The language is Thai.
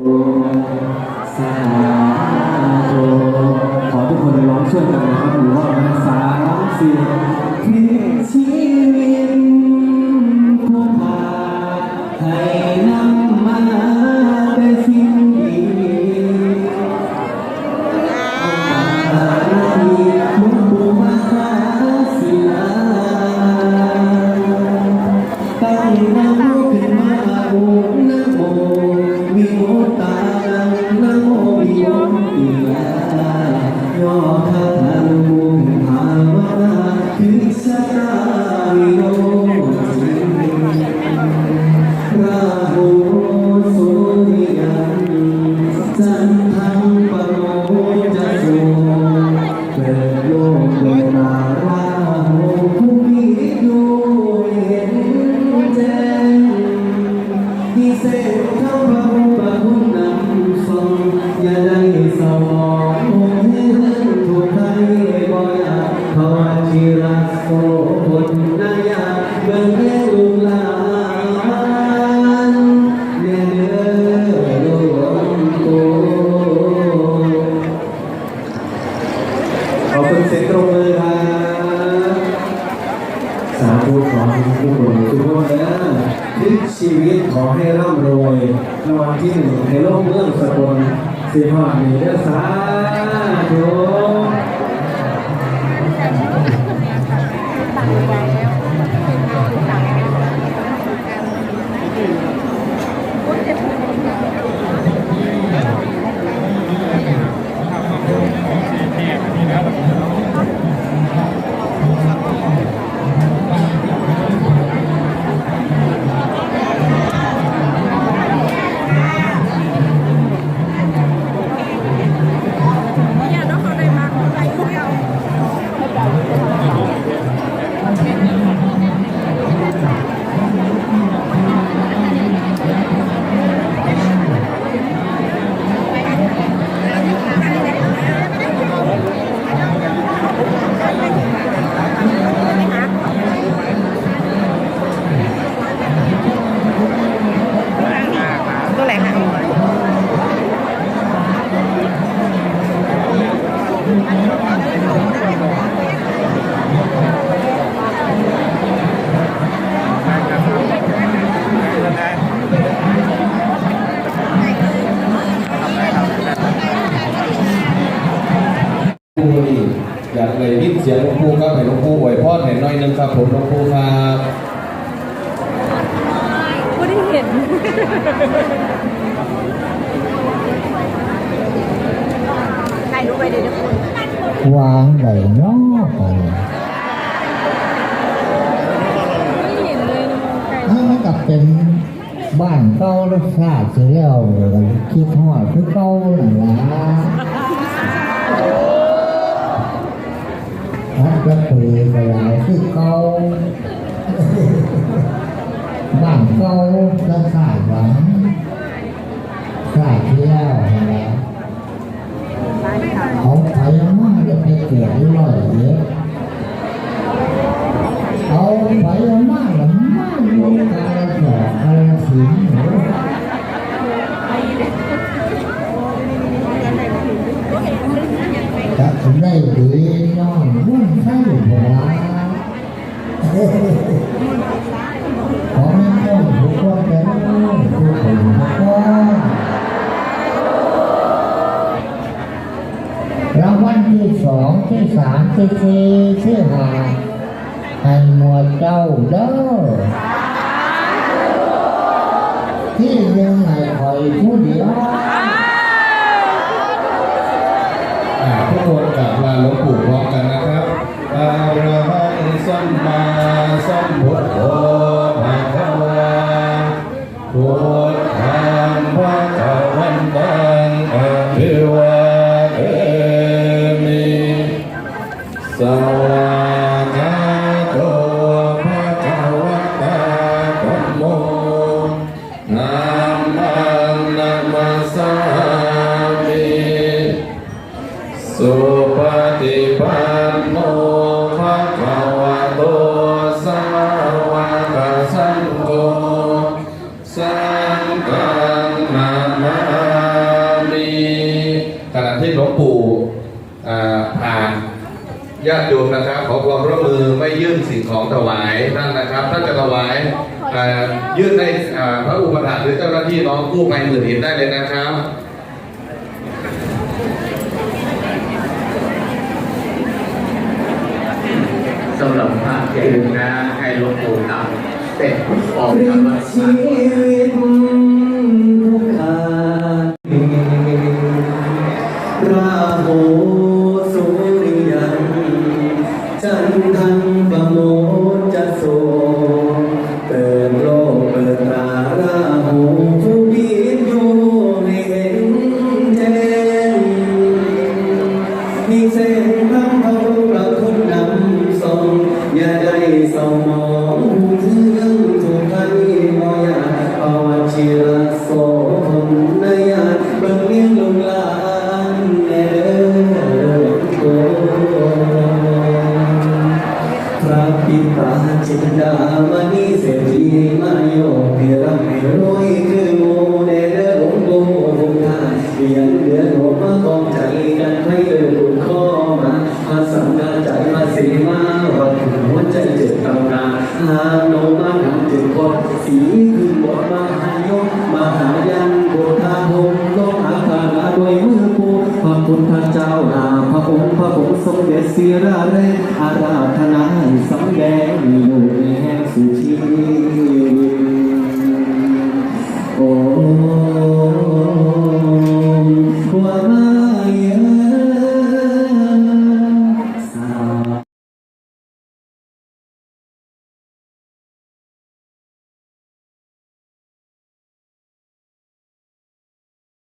สาธุขอทุกคนร้องช่วยกันนะครับหรือว่ามันสามสี่คือชีวิตผู้พาให้นำ ที่ำรวยรางวัลที่หนึ่งในโลกเรื่องสกลสิหอดนี้เด้อสาธุ สียงหลวงปู่ครับให้หลวงปู่อวยพรให้หน่อยนึงครับผมหลวงปู่ครับไม่ได้เห็นถ่ายรูปไปเดี๋ยวคนวางไหนนอกไปไม่เห็นเลยในมองไกลถ้ามันกับเป็นบ้านเก่ารสชาติเสียแล้วคิดหอดคือเก่าหนั่นละ มันก็เปลี่ยนไปหลายคือเก่าบ้านเก่ารสาติหวังชาติที่แล้วนั่นและร้านขายาไปเอามาจะไปเกิดที่ร้อยเยอ็ดเอาไปอามาแล้วมาอยู่กาลสอกกาลสินธุ์จะถึงได้ดีน้องมุ่งใช่บ่วะ ขอไม่ต้องทุกคนแต่ละคนทุกคนทุกคนรางวัลที่สองที่สามที่สี่ที่ห้าให้หมวดเจ้าเด้อที่หนึ่ง อ ที่หลวงปู่อ่าผ่านญาติโยมนะครับ ขอความร่วมมือไม่ยื่นสิ่งของถวายท่านนะครับถ้าจะถวายอ่ายื่นให้อ่าพระอุปถัมภ์หรือเจ้าหน้าที่น้องกู้ภัยหมื่นหินได้เลยนะครับสำหรับพระอย่าลืมนะให้หลวงปู่นำเป็นออกจากวัดชีวิตทุกขาานเพียงเดือนหัวมากองใจกันให้เดินลุข้อมามาสังกาใจมาสีมาวัดหัวใจเจ็บตำนาหาโนมาหนังจึงคนสีคือบทมาหายกมาหายันโบธาหงลงอาคาราด้วยมือปูพระพุทธเจ้านาพระองค์พระองค์ทรงเดชศิราเรอาราธนาให้สำแดงอยู่ในแห่งสุชี